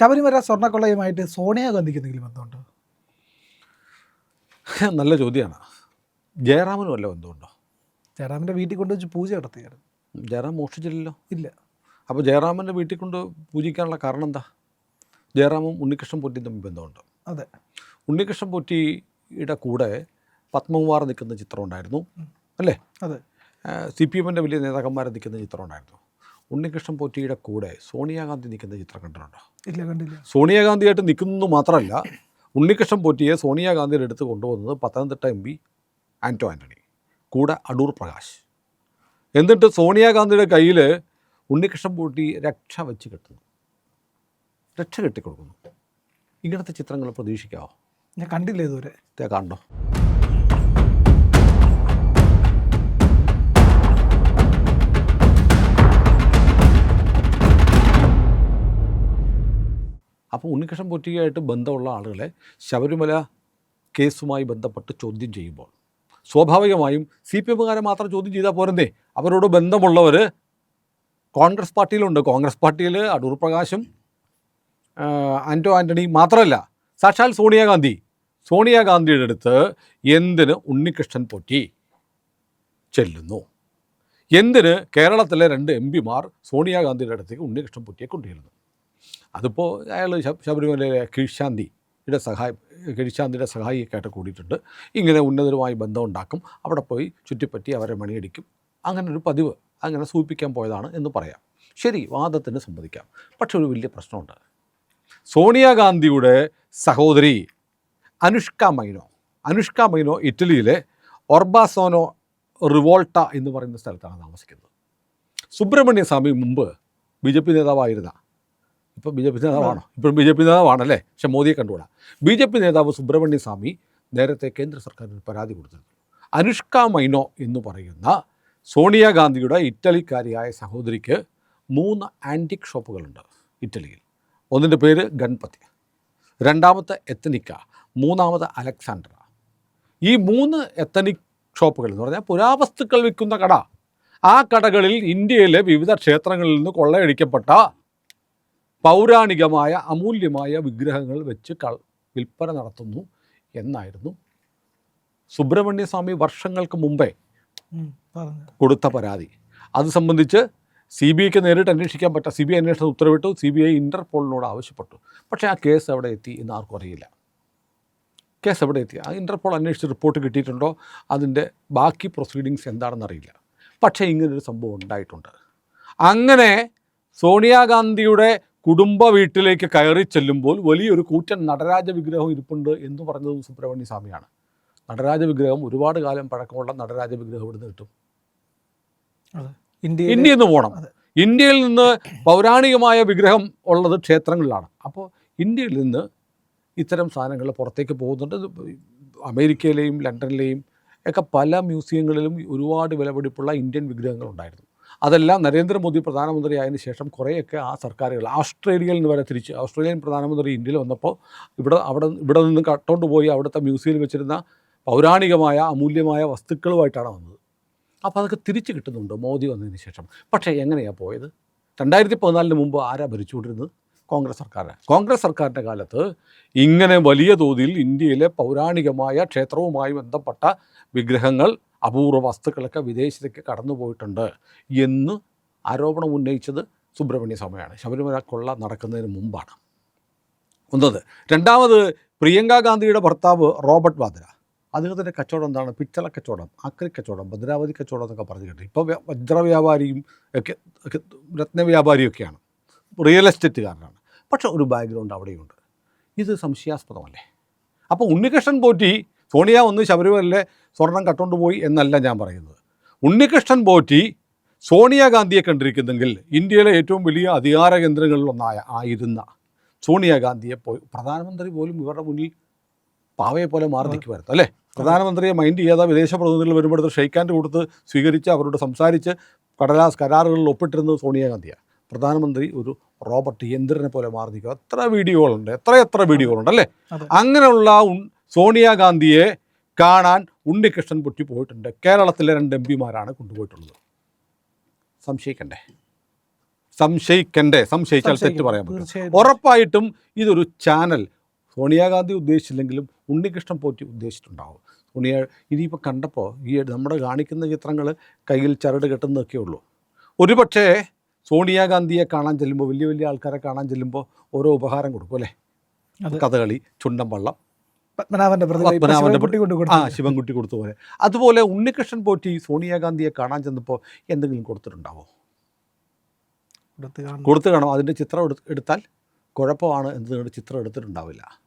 ശബരിമല സ്വർണക്കൊള്ളയുമായിട്ട് സോണിയാഗാന്ധിക്ക് എന്തെങ്കിലും ബന്ധമുണ്ടോ? നല്ല ചോദ്യമാണ് ജയറാമനും വല്ല ബന്ധമുണ്ടോ? ജയറാമിന്റെ വീട്ടിൽ കൊണ്ടുവച്ച് പൂജ നടത്തിയായിരുന്നു. ജയറാം മോഷ്ടിച്ചില്ലല്ലോ. ഇല്ല. അപ്പോൾ ജയറാമന്റെ വീട്ടിൽ കൊണ്ട് പൂജിക്കാനുള്ള കാരണം എന്താ? ജയറാമും ഉണ്ണികൃഷ്ണൻ പൊറ്റിയും തമ്മിൽ ബന്ധമുണ്ട്? അതെ. ഉണ്ണികൃഷ്ണൻ പൊറ്റിയുടെ കൂടെ പത്മകുമാർ നിൽക്കുന്ന ചിത്രം ഉണ്ടായിരുന്നു അല്ലേ? അതെ. സി പി എമ്മിന്റെ വലിയ നേതാക്കന്മാർ നിൽക്കുന്ന ചിത്രം ഉണ്ടായിരുന്നു. ഉണ്ണികൃഷ്ണൻ പോറ്റിയുടെ കൂടെ സോണിയാഗാന്ധി നിൽക്കുന്ന ചിത്രം കണ്ടിട്ടുണ്ടോ? ഇല്ല കണ്ടില്ല. സോണിയാഗാന്ധിയായിട്ട് നിൽക്കുന്നു മാത്രമല്ല ഉണ്ണികൃഷ്ണൻ പോറ്റിയെ സോണിയാഗാന്ധിയുടെ അടുത്ത് കൊണ്ടുവന്നത് പത്തനംതിട്ട എം പി ആന്റോ ആന്റണി കൂടെ അടൂർ പ്രകാശ്. എന്നിട്ട് സോണിയാഗാന്ധിയുടെ കയ്യിൽ ഉണ്ണികൃഷ്ണൻ പോറ്റി രക്ഷ വെച്ച് കെട്ടുന്നു. രക്ഷ കെട്ടിക്കൊടുക്കുന്നു. ഇങ്ങനത്തെ ചിത്രങ്ങൾ പ്രതീക്ഷിക്കാവോ? ഞാൻ കണ്ടില്ല ഇതുവരെ. കണ്ടോ? അപ്പോൾ ഉണ്ണികൃഷ്ണൻ പൊറ്റിയായിട്ട് ബന്ധമുള്ള ആളുകളെ ശബരിമല കേസുമായി ബന്ധപ്പെട്ട് ചോദ്യം ചെയ്യുമ്പോൾ സ്വാഭാവികമായും സി പി എമ്മുകാരെ മാത്രം ചോദ്യം ചെയ്താൽ പോരെന്നേ. അവരോട് ബന്ധമുള്ളവർ കോൺഗ്രസ് പാർട്ടിയിലുണ്ട്. കോൺഗ്രസ് പാർട്ടിയിൽ അടൂർ പ്രകാശും ആന്റോ ആന്റണി മാത്രമല്ല സാക്ഷാൽ സോണിയാഗാന്ധി സോണിയാഗാന്ധിയുടെ അടുത്ത് എന്തിന് ഉണ്ണികൃഷ്ണൻ പൊറ്റി ചെല്ലുന്നു? എന്തിന് കേരളത്തിലെ രണ്ട് എം പിമാർ സോണിയാഗാന്ധിയുടെ അടുത്തേക്ക് ഉണ്ണികൃഷ്ണൻ പൊറ്റിയെ കൊണ്ടുചെല്ലുന്നു? അതിപ്പോൾ അയാൾ ശബരിമലയിലെ കീഴ്ശാന്തിയുടെ സഹായം കീഴ്ശാന്തിയുടെ സഹായിയൊക്കെ ആയിട്ട് കൂടിയിട്ടുണ്ട്. ഇങ്ങനെ ഉന്നതരുമായി ബന്ധമുണ്ടാക്കും. അവിടെ പോയി ചുറ്റിപ്പറ്റി അവരെ മണിയടിക്കും. അങ്ങനെ ഒരു പതിവ്. അങ്ങനെ സൂചിപ്പിക്കാൻ പോയതാണ് എന്ന് പറയാം. ശരി വാദത്തിന് സമ്മതിക്കാം. പക്ഷെ ഒരു വലിയ പ്രശ്നമുണ്ട്. സോണിയാഗാന്ധിയുടെ സഹോദരി അനുഷ്ക മൈനോ അനുഷ്ക മൈനോ ഇറ്റലിയിലെ ഒർബാസോനോ റിവോൾട്ട എന്ന് പറയുന്ന സ്ഥലത്താണ് താമസിക്കുന്നത്. സുബ്രഹ്മണ്യ സ്വാമി മുമ്പ് ബി ജെ പി നേതാവായിരുന്ന ഇപ്പോൾ ബി ജെ പി നേതാവാണോ? ഇപ്പോഴും ബി ജെ പി നേതാവാണല്ലേ? പക്ഷെ മോദിയെ കണ്ടുകൂടാ. ബി ജെ പി നേതാവ് സുബ്രഹ്മണ്യ സ്വാമി നേരത്തെ കേന്ദ്ര സർക്കാരിന് പരാതി കൊടുത്തിരുന്നു. അനുഷ്ക മൈനോ എന്ന് പറയുന്ന സോണിയാഗാന്ധിയുടെ ഇറ്റലിക്കാരിയായ സഹോദരിക്ക് മൂന്ന് ആന്റിക് ഷോപ്പുകളുണ്ട് ഇറ്റലിയിൽ. ഒന്നിന്റെ പേര് ഗൺപതി രണ്ടാമത്തെ എത്തനിക്ക മൂന്നാമത് അലക്സാണ്ടർ. ഈ മൂന്ന് എത്തനിക് ഷോപ്പുകൾ എന്ന് പറഞ്ഞാൽ പുരാവസ്തുക്കൾ വിൽക്കുന്ന കട. ആ കടകളിൽ ഇന്ത്യയിലെ വിവിധ ക്ഷേത്രങ്ങളിൽ നിന്ന് കൊള്ളയടിക്കപ്പെട്ട പൗരാണികമായ അമൂല്യമായ വിഗ്രഹങ്ങൾ വെച്ച് കൾ വിൽപ്പന നടത്തുന്നു എന്നായിരുന്നു സുബ്രഹ്മണ്യസ്വാമി വർഷങ്ങൾക്ക് മുമ്പേ കൊടുത്ത പരാതി. അത് സംബന്ധിച്ച് സി ബി ഐക്ക് നേരിട്ട് അന്വേഷിക്കാൻ പറ്റാ സി ബി ഐ അന്വേഷണം ഉത്തരവിട്ടു സി ബി ഐ ഇന്റർപോളിനോട് ആവശ്യപ്പെട്ടു. പക്ഷേ ആ കേസ് എവിടെ എത്തി എന്ന് ആർക്കും അറിയില്ല. കേസ് എവിടെ എത്തി? ആ ഇന്റർപോൾ അന്വേഷിച്ച് റിപ്പോർട്ട് കിട്ടിയിട്ടുണ്ടോ? അതിന്റെ ബാക്കി പ്രൊസീഡിങ്സ് എന്താണെന്ന് അറിയില്ല. പക്ഷേ ഇങ്ങനൊരു സംഭവം ഉണ്ടായിട്ടുണ്ട്. അങ്ങനെ സോണിയാഗാന്ധിയുടെ കുടുംബ വീട്ടിലേക്ക് കയറി ചെല്ലുമ്പോൾ വലിയൊരു കൂറ്റൻ നടരാജ വിഗ്രഹം ഇരിപ്പുണ്ട് എന്ന് പറഞ്ഞത് സുബ്രഹ്മണ്യ സ്വാമിയാണ്. നടരാജ വിഗ്രഹം ഒരുപാട് കാലം പഴക്കമുള്ള നടരാജ വിഗ്രഹം ഇവിടുന്ന് കിട്ടും. ഇന്ത്യയിൽ നിന്ന് പോകണം. ഇന്ത്യയിൽ നിന്ന് പൗരാണികമായ വിഗ്രഹം ഉള്ളത് ക്ഷേത്രങ്ങളിലാണ്. അപ്പോൾ ഇന്ത്യയിൽ നിന്ന് ഇത്തരം സാധനങ്ങൾ പുറത്തേക്ക് പോകുന്നുണ്ട്. അമേരിക്കയിലെയും ലണ്ടനിലെയും ഒക്കെ പല മ്യൂസിയങ്ങളിലും ഒരുപാട് വിലപിടിപ്പുള്ള ഇന്ത്യൻ വിഗ്രഹങ്ങൾ ഉണ്ടായിരുന്നു. അതെല്ലാം നരേന്ദ്രമോദി പ്രധാനമന്ത്രി ആയതിനു ശേഷം കുറേയൊക്കെ ആ സർക്കാരുകൾ ഓസ്ട്രേലിയയിൽ നിന്ന് വരെ തിരിച്ച് ഓസ്ട്രേലിയൻ പ്രധാനമന്ത്രി ഇന്ത്യയിൽ വന്നപ്പോൾ ഇവിടെ അവിടെ ഇവിടെ നിന്ന് കട്ടോണ്ട് പോയി അവിടുത്തെ മ്യൂസിയത്തിൽ വെച്ചിരുന്ന പൗരാണികമായ അമൂല്യമായ വസ്തുക്കളുമായിട്ടാണ് വന്നത്. അപ്പോൾ അതൊക്കെ തിരിച്ചു കിട്ടുന്നുണ്ട്. മോദി വന്നതിന് ശേഷം. പക്ഷേ എങ്ങനെയാണ് പോയത്? രണ്ടായിരത്തി പതിനാലിന് മുമ്പ് ആരാ ഭരിച്ചുകൊണ്ടിരുന്നത്? കോൺഗ്രസ് സർക്കാരാണ് കോൺഗ്രസ് സർക്കാരിന്റെ കാലത്ത് ഇങ്ങനെ വലിയ തോതിൽ ഇന്ത്യയിലെ പൗരാണികമായ ക്ഷേത്രവുമായി ബന്ധപ്പെട്ട വിഗ്രഹങ്ങൾ അപൂർവ വസ്തുക്കളൊക്കെ വിദേശത്തേക്ക് കടന്നു പോയിട്ടുണ്ട് എന്ന് ആരോപണം ഉന്നയിച്ചത് സുബ്രഹ്മണ്യ സ്വാമിയാണ്. ശബരിമല കൊള്ള നടക്കുന്നതിന് മുമ്പാണ്. ഒന്നത്. രണ്ടാമത് പ്രിയങ്ക ഗാന്ധിയുടെ ഭർത്താവ് റോബർട്ട് വാദ്ര. അദ്ദേഹത്തിന്റെ കച്ചവടം എന്താണ്? പിച്ചള കച്ചവടം ആക്രി കച്ചവടം ഭദ്രാവതി കച്ചവടം എന്നൊക്കെ പറഞ്ഞു കേട്ടു. ഇപ്പോൾ വജ്ര വ്യാപാരിയും ഒക്കെ രത്നവ്യാപാരിയൊക്കെയാണ്. രത്ന വ്യാപാരിയൊക്കെയാണ് റിയൽ എസ്റ്റേറ്റുകാരനാണ്. പക്ഷെ ഒരു ബാക്ക്ഗ്രൗണ്ട് അവിടെയുണ്ട്. ഇത് സംശയാസ്പദമല്ലേ? അപ്പോൾ ഉണ്ണികൃഷ്ണൻ പോറ്റി സോണിയ ഒന്ന് ശബരിമലയിലെ സ്വർണം കട്ടുകൊണ്ടുപോയി എന്നല്ല ഞാൻ പറയുന്നത്. ഉണ്ണികൃഷ്ണൻ പോറ്റി സോണിയാഗാന്ധിയെ കണ്ടിരിക്കുന്നെങ്കിൽ ഇന്ത്യയിലെ ഏറ്റവും വലിയ അധികാര കേന്ദ്രങ്ങളിലൊന്നായ ആയിരുന്ന സോണിയാഗാന്ധിയെ പോയി പ്രധാനമന്ത്രി പോലും ഇവരുടെ മുന്നിൽ പാവയെ പോലെ മാറി നിൽക്കുമായിരുന്നു അല്ലേ? പ്രധാനമന്ത്രിയെ മൈൻഡ് ചെയ്യാതെ വിദേശ പ്രതിനിധികൾ വരുമ്പോഴത്തെ ഷെയ്ക്കാന്റെ കൊടുത്ത് സ്വീകരിച്ച് അവരോട് സംസാരിച്ച് കടലാസ് കരാറുകളിൽ ഒപ്പിട്ടിരുന്നത് സോണിയാഗാന്ധിയാണ് പ്രധാനമന്ത്രി ഒരു റോബർട്ട് യന്ത്രനെ പോലെ മാറി നിൽക്കുക. എത്ര വീഡിയോകളുണ്ട് എത്ര എത്ര വീഡിയോകളുണ്ട് അല്ലേ? അങ്ങനെയുള്ള സോണിയാഗാന്ധിയെ കാണാൻ ഉണ്ണികൃഷ്ണൻ പൊട്ടി പോയിട്ടുണ്ട്. കേരളത്തിലെ രണ്ട് എം പിമാരാണ് കൊണ്ടുപോയിട്ടുള്ളത്. സംശയിക്കണ്ടേ? സംശയിക്കണ്ടേ? സംശയിച്ചാൽ തെറ്റ്. പറയാൻ പറ്റും ഉറപ്പായിട്ടും ഇതൊരു ചാനൽ. സോണിയാഗാന്ധി ഉദ്ദേശിച്ചില്ലെങ്കിലും ഉണ്ണികൃഷ്ണൻ പോറ്റി ഉദ്ദേശിച്ചിട്ടുണ്ടാവും. സോണിയ ഇനിയിപ്പോൾ കണ്ടപ്പോൾ ഈ നമ്മുടെ കാണിക്കുന്ന ചിത്രങ്ങൾ കയ്യിൽ ചരട് കെട്ടുന്നതൊക്കെ ഉള്ളൂ. ഒരുപക്ഷേ സോണിയാഗാന്ധിയെ കാണാൻ ചെല്ലുമ്പോൾ വലിയ വലിയ ആൾക്കാരെ കാണാൻ ചെല്ലുമ്പോൾ ഓരോ ഉപഹാരം കൊടുക്കും അല്ലേ? കഥകളി ചുണ്ടൻ വള്ളം പത്മനാഭന്റെ പ്രതിമ ആ കൊടുത്തു ശിവൻകുട്ടി കൊടുത്ത പോലെ. അതുപോലെ ഉണ്ണികൃഷ്ണൻ പോറ്റി സോണിയാഗാന്ധിയെ കാണാൻ ചെന്നപ്പോൾ എന്തെങ്കിലും കൊടുത്തിട്ടുണ്ടാവോ? കൊടുത്ത് കാണും. അതിന്റെ ചിത്രം എടുത്താൽ കുഴപ്പമാണ് എന്നതുകൊണ്ട് ചിത്രം എടുത്തിട്ടുണ്ടാവില്ല.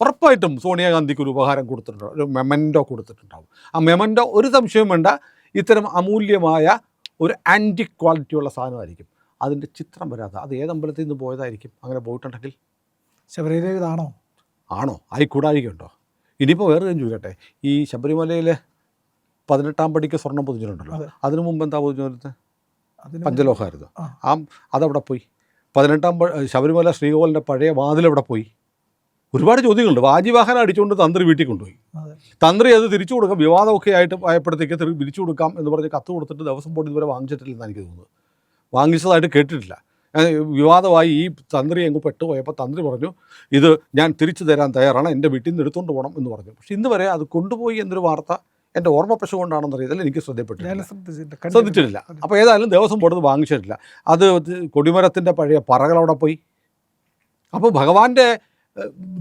ഉറപ്പായിട്ടും സോണിയാഗാന്ധിക്ക് ഒരു ഉപഹാരം കൊടുത്തിട്ടുണ്ടാവും. ഒരു മെമന്റോ കൊടുത്തിട്ടുണ്ടാവും. ആ മെമന്റോ ഒരു സംശയവും വേണ്ട. ഇത്തരം അമൂല്യമായ ഒരു ആന്റി ക്വാളിറ്റിയുള്ള സാധനമായിരിക്കും. അതിന്റെ ചിത്രം വരാതെ അത് ഏത് അമ്പലത്തിൽ നിന്ന് പോയതായിരിക്കും? അങ്ങനെ പോയിട്ടുണ്ടെങ്കിൽ? ശബരിമല ഇതാണോ ആണോ? ആയിക്കൂടാഴികയുണ്ടോ ഇനിയിപ്പോൾ വേറെ കാര്യം ചോദിക്കട്ടെ? ഈ ശബരിമലയിലെ പതിനെട്ടാം പടിക്ക് സ്വർണം പൊതിഞ്ഞിട്ടുണ്ടല്ലോ. അതിനു മുമ്പ് എന്താ പൊതിഞ്ഞിരുന്നത് അതിന് പഞ്ചലോഹമായിരുന്നു ആ. അതവിടെ പോയി? പതിനെട്ടാം ശബരിമല ശ്രീകോവിലിന്റെ പഴയ വാതിലെവിടെ പോയി? ഒരുപാട് ചോദ്യങ്ങളുണ്ട്. വാജിവാഹനം അടിച്ചുകൊണ്ട് തന്ത്രി വീട്ടിൽ കൊണ്ടുപോയി. തന്ത്രി അത് തിരിച്ചു കൊടുക്കാം. വിവാദമൊക്കെ ആയിട്ട് ആയപ്പോഴത്തേക്ക് തിരി- തിരിച്ചു കൊടുക്കാം എന്ന് പറഞ്ഞ് കത്ത് കൊടുത്തിട്ട് ദിവസം പോട്ട് ഇതുവരെ വാങ്ങിച്ചിട്ടില്ലെന്നാണ് എനിക്ക് തോന്നുന്നത്. വാങ്ങിച്ചതായിട്ട് കേട്ടിട്ടില്ല. വിവാദമായി ഈ തന്ത്രി അങ്ങ് പെട്ടുപോയപ്പോൾ തന്ത്രി പറഞ്ഞു ഇത് ഞാൻ തിരിച്ചു തരാൻ തയ്യാറാണ് എന്റെ വീട്ടിൽ നിന്ന് എടുത്തുകൊണ്ട് പോകണം എന്ന് പറഞ്ഞു. പക്ഷെ ഇന്ന് വരെ അത് കൊണ്ടുപോയി എന്നൊരു വാർത്ത എന്റെ ഓർമ്മ പശു കൊണ്ടാണെന്ന് അറിയത്തില്ല എനിക്ക് ശ്രദ്ധപ്പെട്ടില്ല ശ്രദ്ധിച്ചിട്ടില്ല. അപ്പോൾ ഏതായാലും ദേവസ്വം ബോർഡ് വാങ്ങിച്ചിട്ടില്ല. അത് കൊടിമരത്തിന്റെ പഴയ പറകൾ അവിടെ പോയി. അപ്പോൾ ഭഗവാന്റെ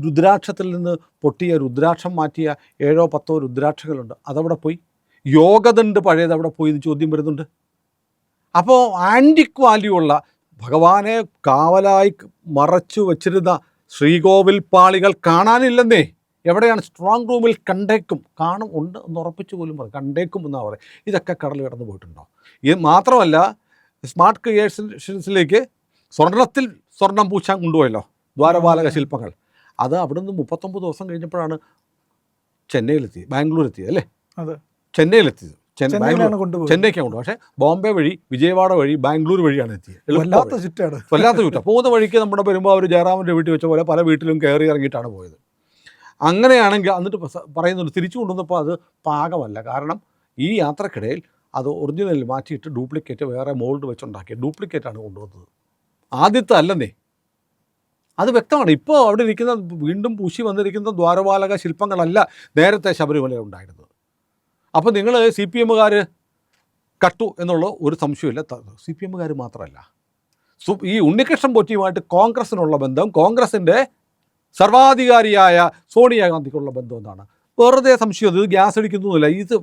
രുദ്രാക്ഷത്തിൽ നിന്ന് പൊട്ടിയ രുദ്രാക്ഷം മാറ്റിയ ഏഴോ പത്തോ രുദ്രാക്ഷങ്ങളുണ്ട്. അതവിടെ പോയി. യോഗദണ്ട് പഴയത് അവിടെ പോയി എന്ന് ചോദ്യം വരുന്നുണ്ട്. അപ്പോൾ ആന്റിക് വാല്യൂ ഉള്ള ഭഗവാനെ കാവലായി മറച്ചു വച്ചിരുന്ന ശ്രീകോവിൽ പാളികൾ കാണാനില്ലെന്നേ. എവിടെയാണ് സ്ട്രോങ് റൂമിൽ കണ്ടേക്കും കാണും ഉണ്ട് എന്ന് ഉറപ്പിച്ചു പോലും പറയും കണ്ടേക്കും എന്നാണ് പറയും. ഇതൊക്കെ കടൽ കടന്നു പോയിട്ടുണ്ടോ? ഇത് മാത്രമല്ല സ്മാർട്ട് ക്രിയേഷൻസിലേക്ക് സ്വർണത്തിൽ സ്വർണം പൂച്ചാൻ കൊണ്ടുപോയല്ലോ ദ്വാരപാലക ശില്പങ്ങൾ. അത് അവിടെ നിന്ന് മുപ്പത്തൊമ്പത് ദിവസം കഴിഞ്ഞപ്പോഴാണ് ചെന്നൈയിലെത്തിയത് ബാംഗ്ലൂരെത്തി അല്ലേ? അതെ. ചെന്നൈയിലെത്തിയത്. ചെന്നൈയിലാണ് ചെന്നൈക്കാണ് കൊണ്ടു പക്ഷേ ബോംബെ വഴി വിജയവാഡ വഴി ബാംഗ്ലൂർ വഴിയാണ് എത്തിയത്. വല്ലാത്ത വഴി. ചുറ്റാണ്. വല്ലാത്ത ചുറ്റ. പോകുന്ന വഴിക്ക് നമ്മുടെ വരുമ്പോൾ അവർ ജയറാമന്റെ വീട്ടിൽ വെച്ച പോലെ പല വീട്ടിലും കയറി ഇറങ്ങിയിട്ടാണ് പോയത്. അങ്ങനെയാണെങ്കിൽ എന്നിട്ട് പറയുന്നുണ്ട് തിരിച്ചു കൊണ്ടുവന്നപ്പോൾ അത് പാകമല്ല. കാരണം ഈ യാത്രക്കിടയിൽ അത് ഒറിജിനൽ മാറ്റിയിട്ട് ഡ്യൂപ്ലിക്കേറ്റ് വേറെ മോൾഡ് വെച്ചുണ്ടാക്കിയ ഡ്യൂപ്ലിക്കേറ്റാണ് കൊണ്ടുവന്നത്. ആദ്യത്തെ അല്ലെന്നേ. അത് വ്യക്തമാണ്. ഇപ്പോൾ അവിടെ ഇരിക്കുന്ന വീണ്ടും പൂശി വന്നിരിക്കുന്ന ദ്വാരപാലക ശില്പങ്ങളല്ല നേരത്തെ ശബരിമല ഉണ്ടായിരുന്നത്. അപ്പോൾ നിങ്ങൾ സി പി എമ്മുകാർ കട്ടു എന്നുള്ള ഒരു സംശയമില്ല സി പി എമ്മുകാർ മാത്രമല്ല. ഈ ഉണ്ണികൃഷ്ണൻ പൊറ്റിയുമായിട്ട് കോൺഗ്രസിനുള്ള ബന്ധം കോൺഗ്രസിന്റെ സർവാധികാരിയായ സോണിയാഗാന്ധിക്കുള്ള ബന്ധം എന്താണ്? വെറുതെ സംശയം ഇത് ഗ്യാസ് അടിക്കുന്നൊന്നുമില്ല ഇത്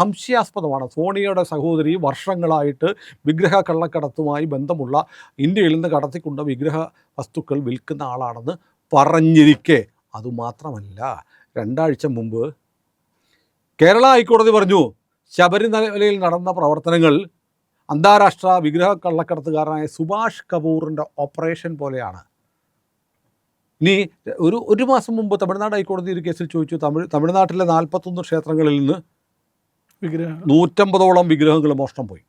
സംശയാസ്പദമാണ്. സോണിയയുടെ സഹോദരി വർഷങ്ങളായിട്ട് വിഗ്രഹ കള്ളക്കടത്തുമായി ബന്ധമുള്ള ഇന്ത്യയിൽ നിന്ന് കടത്തിക്കൊണ്ട വിഗ്രഹ വസ്തുക്കൾ വിൽക്കുന്ന ആളാണെന്ന് പറഞ്ഞിരിക്കെ. അതുമാത്രമല്ല രണ്ടാഴ്ച മുമ്പ് കേരള ഹൈക്കോടതി പറഞ്ഞു ശബരിമലയിൽ നടന്ന പ്രവർത്തനങ്ങൾ അന്താരാഷ്ട്ര വിഗ്രഹ കള്ളക്കടത്തുകാരനായ സുഭാഷ് കപൂറിന്റെ ഓപ്പറേഷൻ പോലെയാണ്. ഇനി ഒരു ഒരു മാസം മുമ്പ് തമിഴ്നാട് ഹൈക്കോടതി ഒരു കേസിൽ ചോദിച്ചു തമിഴ് തമിഴ്നാട്ടിലെ നാൽപ്പത്തൊന്ന് ക്ഷേത്രങ്ങളിൽ നിന്ന് വിഗ്രഹം. നൂറ്റമ്പതോളം വിഗ്രഹങ്ങൾ മോഷണം പോയി.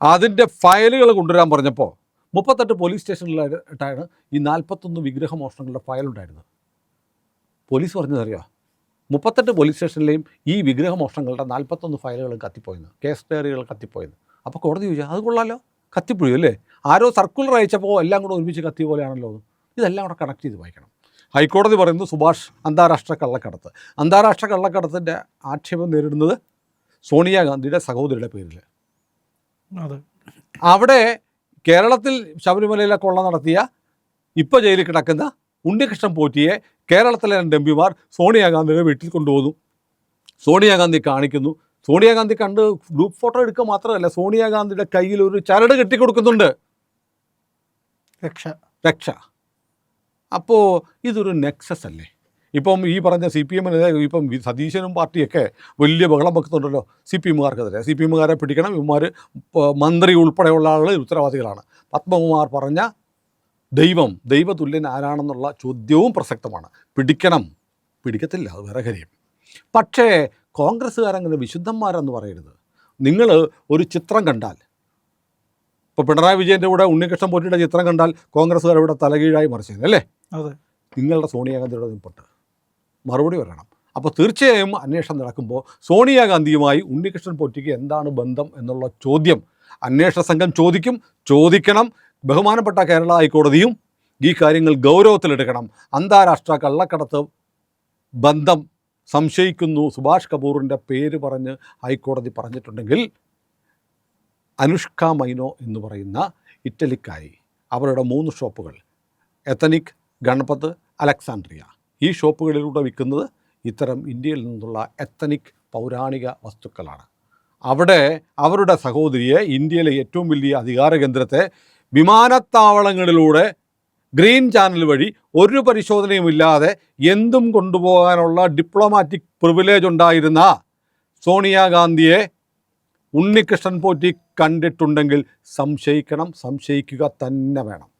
അതിന്റെ ഫയലുകൾ കൊണ്ടുവരാൻ പറഞ്ഞപ്പോൾ മുപ്പത്തെട്ട് പോലീസ് സ്റ്റേഷനിലായിട്ടാണ് ഈ നാൽപ്പത്തൊന്ന് വിഗ്രഹ മോഷണങ്ങളുടെ ഫയൽ ഉണ്ടായിരുന്നത് പോലീസ് പറഞ്ഞതറിയോ? മുപ്പത്തെട്ട് പോലീസ് സ്റ്റേഷനിലെയും ഈ വിഗ്രഹ മോഷണങ്ങളുടെ നാൽപ്പത്തൊന്ന് ഫയലുകൾ കത്തിപ്പോയെന്ന് കേസ് ഡയറികൾ കത്തിപ്പോയെന്ന്. അപ്പോൾ കോടതി ചോദിച്ചാൽ അത് കൊള്ളാലോ? കത്തിപ്പോയി അല്ലേ? ആരോ സർക്കുലർ അയച്ചപ്പോൾ എല്ലാം കൂടെ ഒരുമിച്ച് കത്തിയ പോലെയാണല്ലോ ഇതെല്ലാം കൂടെ കണക്ട് ചെയ്ത് വായിക്കണം. ഹൈക്കോടതി പറയുന്നു സുഭാഷ് അന്താരാഷ്ട്ര കള്ളക്കടത്ത്. അന്താരാഷ്ട്ര കള്ളക്കടത്തിന്റെ ആക്ഷേപം നേരിടുന്നത് സോണിയാഗാന്ധിയുടെ സഹോദരിയുടെ പേരിൽ അതെ. അവിടെ കേരളത്തിൽ ശബരിമലയിലെ കൊള്ള നടത്തിയ ഇപ്പോൾ ജയിലിൽ കിടക്കുന്ന ഉണ്ണികൃഷ്ണൻ പോറ്റിയെ കേരളത്തിലെ രണ്ട് എം പിമാർ സോണിയാഗാന്ധിയുടെ വീട്ടിൽ കൊണ്ടുപോകുന്നു. സോണിയാഗാന്ധി കാണിക്കുന്നു. സോണിയാഗാന്ധി കണ്ട് ഗ്രൂപ്പ് ഫോട്ടോ എടുക്കുക മാത്രമല്ല സോണിയാഗാന്ധിയുടെ കയ്യിൽ ഒരു ചരട് കെട്ടിക്കൊടുക്കുന്നുണ്ട്. രക്ഷ. രക്ഷ. അപ്പോൾ ഇതൊരു നെക്സസ് അല്ലേ? ഇപ്പം ഈ പറഞ്ഞ സി പി എമ്മിനെതിരെ ഇപ്പം സതീശനും പാർട്ടിയൊക്കെ വലിയ ബഹളം വെക്കുന്നുണ്ടല്ലോ സി പി എമ്മുകാർക്കെതിരെ. സി പി എമ്മുകാരെ പിടിക്കണം. ഇവന്മാർ മന്ത്രി ഉൾപ്പെടെയുള്ള ആളുകൾ ഉത്തരവാദികളാണ്. പത്മകുമാർ പറഞ്ഞ ദൈവം ദൈവതുല്യൻ ആരാണെന്നുള്ള ചോദ്യവും പ്രസക്തമാണ്. പിടിക്കണം. പിടിക്കത്തില്ല അത് വേറെ കാര്യം. പക്ഷേ കോൺഗ്രസ്സുകാരങ്ങനെ വിശുദ്ധന്മാരെന്ന് പറയരുത്. നിങ്ങൾ ഒരു ചിത്രം കണ്ടാൽ ഇപ്പോൾ പിണറായി വിജയന്റെ കൂടെ ഉണ്ണികൃഷ്ണൻ പോറ്റിയുടെ ചിത്രം കണ്ടാൽ കോൺഗ്രസ്സുകാർ ഇവിടെ തലകീഴായി മറിച്ചത് അല്ലേ? അതെ. നിങ്ങളുടെ സോണിയാഗാന്ധിയുടെ നിൽപ്പുണ്ട് മറുപടി വരണം അപ്പോൾ തീർച്ചയായും അന്വേഷണം നടക്കുമ്പോൾ സോണിയാഗാന്ധിയുമായി ഉണ്ണികൃഷ്ണൻ പോറ്റിക്ക് എന്താണ് ബന്ധം എന്നുള്ള ചോദ്യം അന്വേഷണ സംഘം ചോദിക്കും. ചോദിക്കണം. ബഹുമാനപ്പെട്ട കേരള ഹൈക്കോടതിയും ഈ കാര്യങ്ങൾ ഗൗരവത്തിലെടുക്കണം. അന്താരാഷ്ട്ര കള്ളക്കടത്ത് ബന്ധം സംശയിക്കുന്നു. സുഭാഷ് കപൂറിന്റെ പേര് പറഞ്ഞ് ഹൈക്കോടതി പറഞ്ഞിട്ടുണ്ടെങ്കിൽ അനുഷ്ക മൈനോ എന്ന് പറയുന്ന ഇറ്റലിക്കായി അവരുടെ മൂന്ന് ഷോപ്പുകൾ. എത്തനിക് ഗണപത്ത് അലക്സാൻഡ്രിയ ഈ ഷോപ്പുകളിലൂടെ വിൽക്കുന്നത് ഇത്തരം ഇന്ത്യയിൽ നിന്നുള്ള എത്തനിക് പൗരാണിക വസ്തുക്കളാണ്. അവിടെ അവരുടെ സഹോദരിയെ ഇന്ത്യയിലെ ഏറ്റവും വലിയ അധികാര കേന്ദ്രത്തെ വിമാനത്താവളങ്ങളിലൂടെ ഗ്രീൻ ചാനൽ വഴി ഒരു പരിശോധനയും ഇല്ലാതെ എന്തും കൊണ്ടുപോകാനുള്ള ഡിപ്ലോമാറ്റിക് പ്രിവിലേജ് ഉണ്ടായിരുന്ന സോണിയാഗാന്ധിയെ ഉണ്ണികൃഷ്ണൻ പോറ്റി കണ്ടിട്ടുണ്ടെങ്കിൽ സംശയിക്കണം സംശയിക്കുക തന്നെ വേണം.